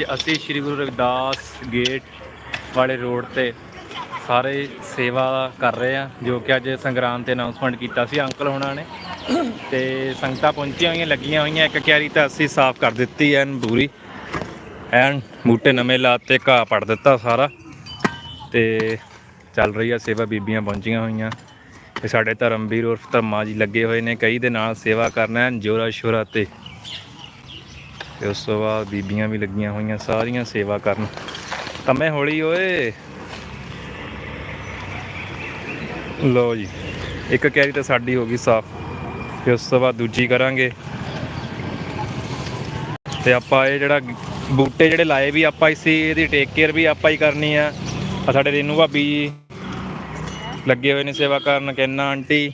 ਅੱਜ ਅਸੀਂ ਸ੍ਰੀ ਗੁਰੂ ਰਵਿਦਾਸ ਗੇਟ ਵਾਲੇ ਰੋਡ ਤੇ ਸਾਰੇ ਸੇਵਾ ਕਰ ਰਹੇ ਆ ਜੋ ਕਿ ਅੱਜ ਸੰਗਰਾਮ ਤੇ ਅਨਾਉਂਸਮੈਂਟ ਕੀਤਾ ਸੀ ਅੰਕਲ ਹੋਣਾ ਨੇ। ਤੇ ਸੰਗਤਾਂ ਪਹੁੰਚੀਆਂ ਹੋਈਆਂ, ਲੱਗੀਆਂ ਹੋਈਆਂ, ਇੱਕ ਕਿਆਰੀ ਤਾਂ ਅਸੀਂ ਸਾਫ਼ ਕਰ ਦਿੱਤੀ ਐਨ ਪੂਰੀ ਐਨ ਬੂਟੇ ਨਵੇਂ ਲਾਤੇ, ਘਾਹ ਪੜ ਦਿੱਤਾ ਸਾਰਾ। ਤੇ ਚੱਲ ਰਹੀ ਆ ਸੇਵਾ, ਬੀਬੀਆਂ ਪਹੁੰਚੀਆਂ ਹੋਈਆਂ। ਤੇ ਸਾਡੇ ਧਰਮਵੀਰ ਉਰਫ ਧਰਮਾ ਜੀ ਲੱਗੇ ਹੋਏ ਨੇ, ਕਈ ਦੇ ਨਾਲ ਸੇਵਾ ਕਰਨਾ ਐਨ ਜੋਰਾ ਸ਼ੋਰਾ ਤੇ। ਤੇ ਉਸ ਤੋਂ ਬਾਅਦ ਬੀਬੀਆਂ ਵੀ ਲੱਗੀਆਂ ਹੋਈਆਂ, ਸਾਰੀਆਂ ਸੇਵਾ ਕਰਨ। ਕੰਮੇ ਹੌਲੀ, ਓਏ। ਲੋ ਜੀ, ਇੱਕ ਕੈਰੀ ਤਾਂ ਸਾਡੀ ਹੋ ਗਈ ਸਾਫ਼। ਤੇ ਉਸ ਤੋਂ ਬਾਅਦ ਦੂਜੀ ਕਰਾਂਗੇ। ਤੇ ਆਪਾਂ ਇਹ ਜਿਹੜਾ ਬੂਟੇ ਜਿਹੜੇ ਲਾਏ ਵੀ ਆਪਾਂ ਇਸੇ, ਇਹਦੀ ਟੇਕ ਕੇਅਰ ਵੀ ਆਪਾਂ ਹੀ ਕਰਨੀ ਆ। ਆ ਸਾਡੇ ਰੇਨੂ ਭਾਬੀ ਜੀ ਲੱਗੇ ਹੋਏ ਨੇ ਸੇਵਾ ਕਰਨ, ਕਿੰਨਾ ਆਂਟੀ,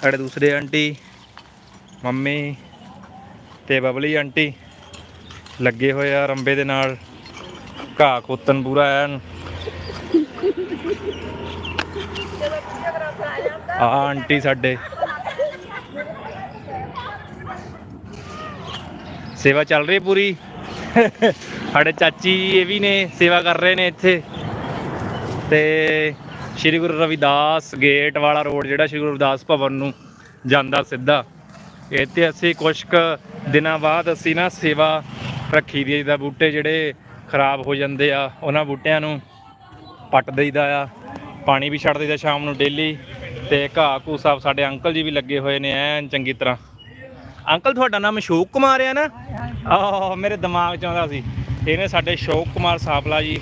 ਸਾਡੇ ਦੂਸਰੇ ਆਂਟੀ, ਮੰਮੀ ਤੇ ਬਬਲੀ ਆਂਟੀ। ਲੱਗੇ ਹੋਏ ਆ ਰੰਬੇ ਦੇ ਨਾਲ। ਘਾਹ ਕੋਤਨ ਪੂਰਾ ਐਨ। ਆ ਆਂਟੀ ਸਾਡੇ। ਸੇਵਾ ਚੱਲ ਰਹੀ ਪੂਰੀ। ਸਾਡੇ ਚਾਚੀ ਇਹ ਵੀ ਨੇ, ਸੇਵਾ ਕਰ ਰਹੇ ਨੇ ਇੱਥੇ। ਤੇ ਸ਼੍ਰੀ ਗੁਰੂ ਰਵਿਦਾਸ ਗੇਟ ਵਾਲਾ ਰੋਡ, ਜਿਹੜਾ ਸ਼੍ਰੀ ਗੁਰੂ ਰਵਿਦਾਸ ਭਵਨ ਨੂੰ ਜਾਂਦਾ ਸਿੱਧਾ। ਇੱਥੇ ਅਸੀਂ ਕੁਝ ਕੁ ਦਿਨਾਂ ਬਾਅਦ ਅਸੀਂ ਨਾ ਸੇਵਾ ਰੱਖੀ ਦੀ ਜਿੱਦਾਂ ਬੂਟੇ ਜਿਹੜੇ ਖਰਾਬ ਹੋ ਜਾਂਦੇ ਆ, ਉਹਨਾਂ ਬੂਟਿਆਂ ਨੂੰ ਪੱਟ ਦੇਈਦਾ ਆ, ਪਾਣੀ ਵੀ ਛੱਡ ਦੇਈਦਾ ਸ਼ਾਮ ਨੂੰ ਡੇਲੀ, ਤੇ ਘਾਹ ਘੂ ਸਭ ਸਾਡੇ ਅੰਕਲ ਜੀ ਵੀ ਲੱਗੇ ਹੋਏ ਨੇ, ਐਨ ਚੰਗੀ ਤਰ੍ਹਾਂ। ਅੰਕਲ, ਤੁਹਾਡਾ ਨਾਮ ਅਸ਼ੋਕ ਕੁਮਾਰ ਆ ਨਾ? ਆਹ, ਮੇਰੇ ਦਿਮਾਗ 'ਚ ਆਉਂਦਾ ਸੀ। ਇਹਨੇ ਸਾਡੇ ਅਸ਼ੋਕ ਕੁਮਾਰ ਸਾਪਲਾ ਜੀ,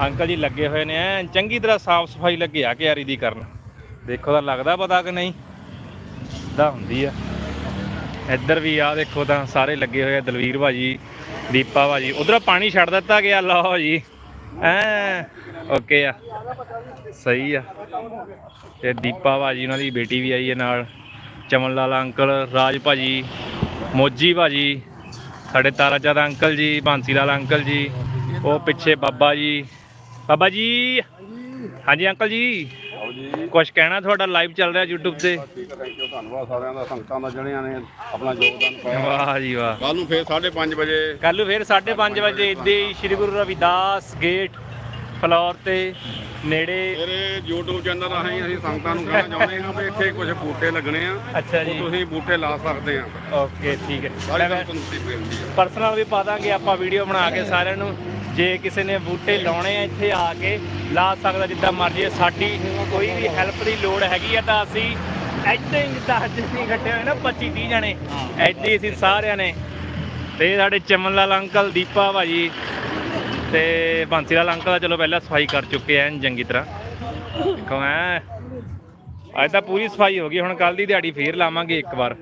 ਅੰਕਲ ਜੀ ਲੱਗੇ ਹੋਏ ਨੇ, ਐਨ ਚੰਗੀ ਤਰ੍ਹਾਂ ਸਾਫ਼ ਸਫ਼ਾਈ ਲੱਗੇ ਆ ਕਿਆਰੀ ਦੀ ਕਰਨ। ਦੇਖੋ, ਤਾਂ ਲੱਗਦਾ ਪਤਾ ਕਿ ਨਹੀਂ? ਦਾ ਹੁੰਦੀ ਆ। ਇੱਧਰ ਵੀ ਆ, ਦੇਖੋ ਤਾਂ ਸਾਰੇ ਲੱਗੇ ਹੋਏ ਆ, ਦਲਵੀਰ ਭਾਜੀ। ਦੀਪਾ ਭਾਜੀ, ਉਧਰ ਪਾਣੀ ਛੱਡ ਦਿੱਤਾ ਗਿਆ, ਲਓ ਜੀ। ਐ ਓਕੇ ਆ। ਸਹੀ ਆ। ਤੇ ਦੀਪਾ ਭਾਜੀ, ਉਹਨਾਂ ਦੀ ਬੇਟੀ ਵੀ ਆਈ ਹੈ ਨਾਲ। ਚਮਨ ਲਾਲ ਅੰਕਲ, ਰਾਜ ਭਾਜੀ, ਮੋਜੀ ਭਾਜੀ, ਸਾਡੇ ਤਾਰਾਚੰਦ ਅੰਕਲ ਜੀ ਬਾਂਸੀ ਲਾਲ ਅੰਕਲ ਜੀ, ਉਹ ਪਿੱਛੇ ਬਾਬਾ ਜੀ। ਬਾਬਾ ਜੀ। ਹਾਂਜੀ, ਅੰਕਲ ਜੀ। ਕੁਝ ਕਹਿਣਾ ਤੁਹਾਡਾ ਲਾਈਵ ਚੱਲ ਰਿਹਾ YouTube ਤੇ? ਠੀਕ ਹੈ ਥੈਂਕ ਯੂ ਧੰਨਵਾਦ ਸਾਰਿਆਂ ਦਾ ਸੰਗਤਾਂ ਦਾ ਜਿਹੜਿਆਂ ਨੇ ਆਪਣਾ ਯੋਗਦਾਨ ਪਾਇਆ। ਵਾਹ ਜੀ ਵਾਹ। ਕੱਲ ਨੂੰ ਫੇਰ 5:30 ਵਜੇ। ਕੱਲ ਨੂੰ ਫਿਰ 5:30 ਵਜੇ ਇੱਦੇ ਹੀ ਸ਼੍ਰੀ ਗੁਰੂ ਰਵਿਦਾਸ ਗੇਟ ਫਲੋਰ ਤੇ ਨੇੜੇ। ਮੇਰੇ YouTube ਚੈਨਲ ਰਾਹੀਂ ਅਸੀਂ ਸੰਗਤਾਂ ਨੂੰ ਕਹਿਣਾ ਚਾਹੁੰਦੇ ਹਾਂ ਵੀ ਇੱਥੇ ਕੁਝ ਬੂਟੇ ਲੱਗਣੇ ਆ ਅੱਛਾ ਜੀ। ਤੁਸੀਂ ਬੂਟੇ ਲਾ ਸਕਦੇ ਆ। ਓਕੇ ਠੀਕ ਸਾਰੀ ਹੈ ਸੰਗਤ ਨੂੰ ਬੇਨਤੀ ਆ। ਪਰਸਨਲ ਵੀ ਪਾ ਦਾਂਗੇ ਆਪਾਂ ਵੀਡੀਓ ਬਣਾ ਕੇ ਸਾਰਿਆਂ ਨੂੰ। ਜੇ ਕਿਸੇ ਨੇ ਬੂਟੇ ਲਾਉਣੇ ਆ ਇੱਥੇ ਆ ਕੇ ਲਾ ਸਕਦਾ ਜਿੱਦਾਂ ਮਰਜ਼ੀ। ਸਾਡੀ ਕੋਈ ਵੀ ਹੈਲਪ ਦੀ ਲੋੜ ਹੈਗੀ ਆ ਤਾਂ ਅਸੀਂ ਇੱਦਾਂ ਹੀ ਜਿੱਦਾਂ ਅੱਜ ਨਹੀਂ ਇਕੱਠੇ ਹੋਏ ਨਾ 25 30 ਜਣੇ। ਇੱਦਾਂ ਹੀ ਅਸੀਂ ਸਾਰਿਆਂ ਨੇ। ਤੇ ਸਾਡੇ ਚਮਨ ਲਾਲ ਅੰਕਲ ਦੀਪਾ ਭਾਜੀ ਤੇ ਬਾਂਸੀ ਲਾਲ ਅੰਕਲ ਚਲੋ ਪਹਿਲਾਂ ਸਫ਼ਾਈ ਕਰ ਚੁੱਕੇ ਐਨ ਚੰਗੀ ਤਰ੍ਹਾਂ। ਐ। ਅੱਜ ਤਾਂ ਪੂਰੀ ਸਫ਼ਾਈ ਹੋ ਗਈ ਹੁਣ ਕੱਲ ਦੀ ਦਿਹਾੜੀ ਫੇਰ ਲਾਵਾਂਗੇ ਇੱਕ ਵਾਰ।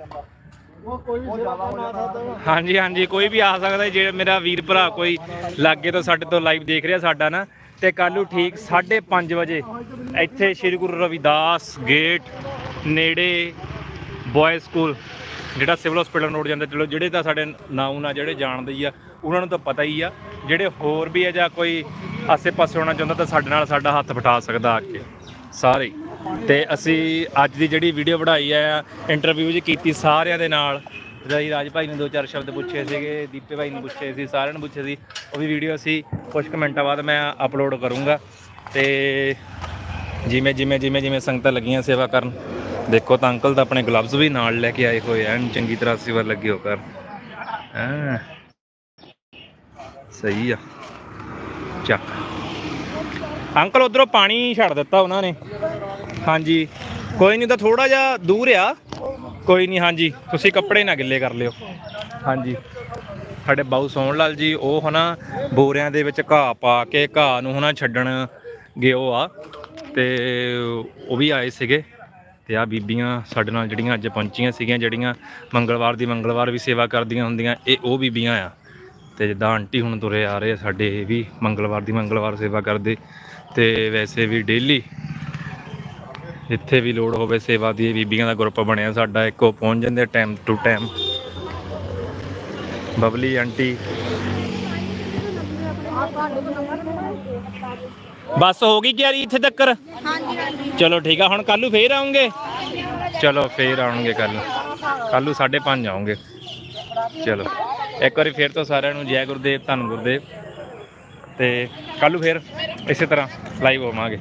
ਹਾਂਜੀ ਹਾਂਜੀ ਕੋਈ ਵੀ ਆ ਸਕਦਾ ਜੇ ਮੇਰਾ ਵੀਰ ਭਰਾ ਕੋਈ ਲਾਗੇ ਤੋਂ ਸਾਡੇ ਤੋਂ ਲਾਈਵ ਦੇਖ ਰਿਹਾ ਸਾਡਾ ਨਾ। ਤੇ ਕੱਲ ਨੂੰ ਠੀਕ 5:30 ਵਜੇ ਇੱਥੇ ਸ਼੍ਰੀ ਗੁਰੂ ਰਵਿਦਾਸ ਗੇਟ ਨੇੜੇ ਬॉयਜ਼ ਸਕੂਲ ਜਿਹੜਾ ਸਿਵਲ ਹਸਪੀਟਲ ਰੋਡ ਜਾਂਦਾ। ਚਲੋ ਜਿਹੜੇ ਤਾਂ ਸਾਡੇ ਨਾਮ ਨਾਲ ਜਿਹੜੇ ਜਾਣਦੇ ਹੀ ਆ ਉਹਨਾਂ ਨੂੰ ਤਾਂ ਪਤਾ ਹੀ ਆ। ਜਿਹੜੇ ਹੋਰ ਵੀ ਆ ਜਾਂ ਕੋਈ ਆਸੇ-ਪਾਸੇ ਹੋਣਾ ਚਾਹੁੰਦਾ ਤਾਂ ਸਾਡੇ ਨਾਲ ਸਾਡਾ ਹੱਥ ਵਟਾ ਸਕਦਾ ਆ ਕੇ। ਸਾਰੇ। ਹੀ। ਤੇ ਅਸੀਂ ਅੱਜ ਦੀ ਜਿਹੜੀ ਵੀਡੀਓ ਬਣਾਈ ਹੈ ਇੰਟਰਵਿਊ ਜੀ ਕੀਤੀ ਸਾਰਿਆਂ ਦੇ ਨਾਲ। ਰਾਈ ਰਾਜ ਭਾਈ ਨੂੰ ਦੋ ਚਾਰ ਸ਼ਬਦ ਪੁੱਛੇ ਸੀਗੇ, ਦੀਪੇ ਭਾਈ ਨੂੰ ਪੁੱਛੇ ਸੀ, ਸਾਰਿਆਂ ਨੂੰ ਪੁੱਛੇ ਸੀ। ਉਹ ਵੀ ਵੀਡੀਓ ਅਸੀਂ ਕੁਝ ਕੁ ਮਿੰਟਾਂ ਬਾਅਦ ਮੈਂ ਅਪਲੋਡ ਕਰੂੰਗਾ। ਤੇ ਜਿਵੇਂ ਜਿਵੇਂ ਜਿਵੇਂ ਜਿਵੇਂ ਸੰਗਤਾਂ ਲੱਗੀਆਂ ਸੇਵਾ ਕਰਨ, ਦੇਖੋ ਤਾਂ ਅੰਕਲ ਤਾਂ ਆਪਣੇ ਗਲਵਜ਼ ਵੀ ਨਾਲ ਲੈ ਕੇ ਆਏ ਹੋਏ ਐਨ, ਚੰਗੀ ਤਰ੍ਹਾਂ ਸੇਵਾ ਲੱਗੇ ਹੋ ਕਰ ਹਾਂ। ਸਹੀ ਆ। ਚੱਕ। ਅੰਕਲ, ਉਧਰੋਂ ਪਾਣੀ ਛੱਡ ਦਿੱਤਾ ਉਹਨਾਂ ਨੇ। ਹਾਂਜੀ। ਕੋਈ ਨਹੀਂ ਤਾਂ ਥੋੜਾ ਜਿਹਾ ਦੂਰ ਆ। ਕੋਈ ਨਹੀਂ, ਹਾਂਜੀ। ਤੁਸੀਂ ਕੱਪੜੇ ਨਾ ਗਿੱਲੇ ਕਰ ਲਿਓ। ਹਾਂਜੀ। ਸਾਡੇ ਬਾਊ ਸੋਹਣ ਲਾਲ ਜੀ, ਉਹ ਹਨਾ ਬੋਰਿਆਂ ਦੇ ਵਿੱਚ ਘਾਹ ਪਾ ਕੇ, ਘਾਹ ਨੂੰ ਹਨਾ ਛੱਡਣ ਗਿਓ ਆ। ਤੇ ਉਹ ਵੀ ਆਏ ਸੀਗੇ। ਤੇ ਆ ਬੀਬੀਆਂ ਸਾਡੇ ਨਾਲ ਜਿਹੜੀਆਂ ਅੱਜ ਪਹੁੰਚੀਆਂ ਸੀਗੀਆਂ, ਜਿਹੜੀਆਂ ਮੰਗਲਵਾਰ ਦੀ ਮੰਗਲਵਾਰ ਵੀ ਸੇਵਾ ਕਰਦੀਆਂ ਹੁੰਦੀਆਂ, ਇਹ ਉਹ ਬੀਬੀਆਂ ਆ। ਤੇ ਜਿੱਦਾਂ ਆਂਟੀ ਹੁਣ ਤੁਰੇ ਆ ਰਹੇ ਆ ਸਾਡੇ, ਇਹ ਵੀ ਮੰਗਲਵਾਰ ਦੀ ਮੰਗਲਵਾਰ ਸੇਵਾ ਕਰਦੇ। ਤੇ ਵੈਸੇ ਵੀ ਡੇਲੀ ਜਿੱਥੇ ਵੀ ਲੋੜ ਹੋਵੇ ਸੇਵਾ ਦੀ ਬੀਬੀਆਂ ਦਾ ਗਰੁੱਪ ਬਣਿਆ ਸਾਡਾ, ਇੱਕੋ ਪਹੁੰਚ ਜਾਂਦੇ time to time Babli aunty. ਬਸ ਹੋ ਗਈ ਤਿਆਰੀ ਇੱਥੇ ਤੱਕ? ਹਾਂਜੀ ਹਾਂਜੀ ਚਲੋ ਠੀਕ ਆ, ਹੁਣ ਕੱਲ ਨੂੰ ਫੇਰ ਆਉਂਗੇ? ਚਲੋ ਫੇਰ ਆਉਣਗੇ ਕੱਲ। ਕੱਲ ਨੂੰ 5:30 ਆਉਂਗੇ। ਚਲੋ, ਇੱਕ ਵਾਰੀ ਫੇਰ ਤੋਂ ਸਾਰਿਆਂ ਨੂੰ ਜੈ ਗੁਰਦੇਵ, ਧੰਨ ਗੁਰਦੇਵ। ਤੇ ਕੱਲ ਨੂੰ ਫਿਰ ਇਸੇ ਤਰ੍ਹਾਂ ਲਾਈਵ ਹੋਵਾਂਗੇ।